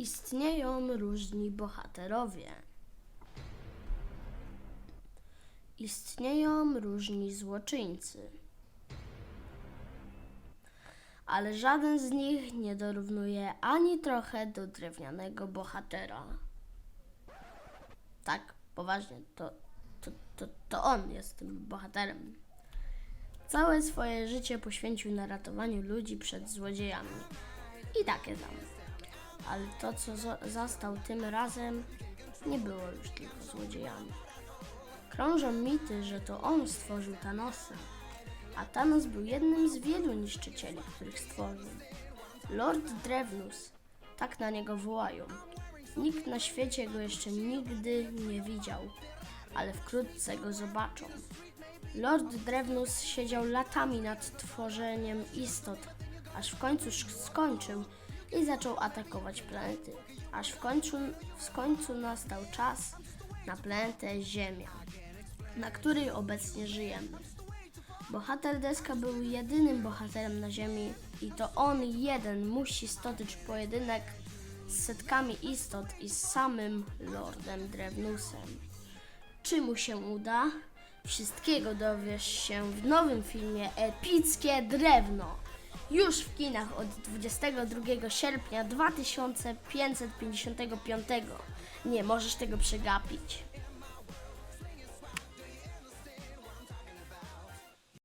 Istnieją różni bohaterowie. Istnieją różni złoczyńcy. Ale żaden z nich nie dorównuje ani trochę do drewnianego bohatera. Tak, poważnie, to, to, to, to on jest tym bohaterem. Całe swoje życie poświęcił na ratowaniu ludzi przed złodziejami. I takie tam. Ale to, co zastał tym razem, nie było już tylko złodziejami. Krążą mity, że to on stworzył Thanosa, a Thanos był jednym z wielu niszczycieli, których stworzył. Lord Drevnus, tak na niego wołają. Nikt na świecie go jeszcze nigdy nie widział, ale wkrótce go zobaczą. Lord Drevnus siedział latami nad tworzeniem istot, aż w końcu skończył i zaczął atakować planety. Aż w końcu, w końcu nastał czas na planetę Ziemia, na której obecnie żyjemy. Bohater Deska był jedynym bohaterem na Ziemi i to on jeden musi stoczyć pojedynek z setkami istot i z samym Lordem Drevnusem. Czy mu się uda? Wszystkiego dowiesz się w nowym filmie Epickie Drewno. Już w kinach od 22 sierpnia 2555. Nie możesz tego przegapić.